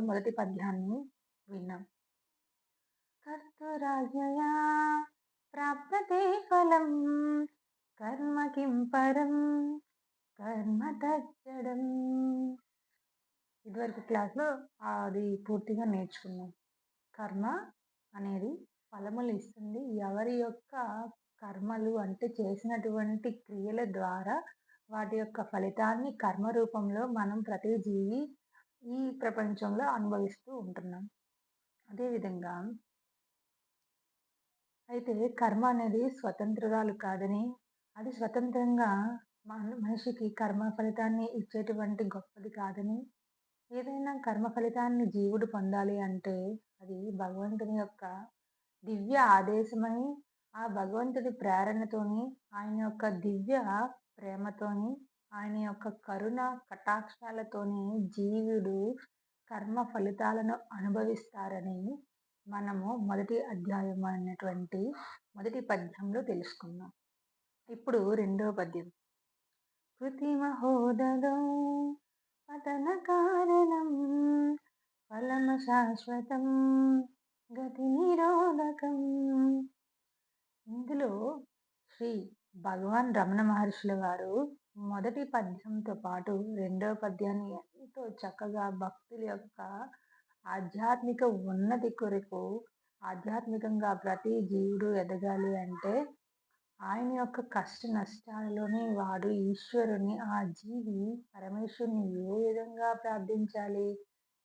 మొదటి పద్యాన్ని విన్నాం. కర్తురాజయా ప్రాప్తతే ఫలం కర్మ కిం పరం కర్మ తచ్చడం. ఇదివరకు క్లాస్లో అది పూర్తిగా నేర్చుకున్నాం. కర్మ అనేది ఫలములు ఇస్తుంది. ఎవరి యొక్క కర్మలు అంటే చేసినటువంటి క్రియల ద్వారా వాటి యొక్క ఫలితాన్ని కర్మ రూపంలో మనం ప్రతి జీవి ఈ ప్రపంచంలో అనుభవిస్తూ ఉంటున్నాం. అదేవిధంగా అయితే కర్మ అనేది స్వతంత్రురాలు కాదని అది స్వతంత్రంగా మనిషికి కర్మ ఫలితాన్ని ఇచ్చేటువంటి గొప్పది కాదని ఏదైనా కర్మ ఫలితాన్ని జీవుడు పొందాలి అంటే అది భగవంతుని యొక్క దివ్య ఆదేశమై ఆ భగవంతుడి ప్రేరణతోని ఆయన యొక్క దివ్య ప్రేమతోని ఆయన యొక్క కరుణ కటాక్షాలతోనే జీవుడు కర్మ ఫలితాలను అనుభవిస్తారని మనము మొదటి అధ్యాయం అయినటువంటి మొదటి పద్యంలో తెలుసుకున్నాం. ఇప్పుడు రెండవ పద్యం. కృతిమహోదం పతన కారణం ఫలమ శాశ్వతం గతి నిరోధకం. ఇందులో శ్రీ భగవాన్ రమణ మహర్షుల వారు మొదటి పద్యంతో పాటు రెండవ పద్యాన్ని ఎంతో చక్కగా భక్తుల యొక్క ఆధ్యాత్మిక ఉన్నతి కొరకు ఆధ్యాత్మికంగా ప్రతి జీవుడు ఎదగాలి అంటే ఆయన యొక్క కష్ట నష్టాలలోనే వాడు ఈశ్వరుని ఆ జీవి పరమేశ్వరుని ఏ విధంగా ప్రార్థించాలి?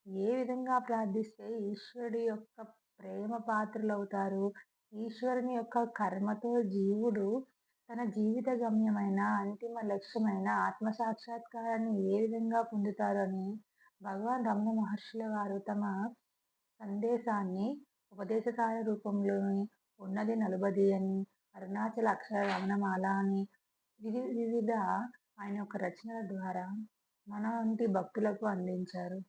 ఏ విధంగా ప్రార్థిస్తే ఈశ్వరుడి యొక్క ప్రేమ పాత్రలు అవుతారు? ఈశ్వరుని యొక్క కర్మతో జీవుడు తన జీవిత గమ్యమైన అంతిమ లక్ష్యమైన ఆత్మ సాక్షాత్కారాన్ని ఏ విధంగా పొందుతారని భగవాన్ రమణ మహర్షుల వారు తమ సందేశాన్ని ఉపదేశకాల రూపంలోని ఉన్నది నలుబది అని అరుణాచల అక్షర రమణమాల అని వివిధ వివిధ ఆయన యొక్క రచనల ద్వారా మన వంటి భక్తులకు అందించారు.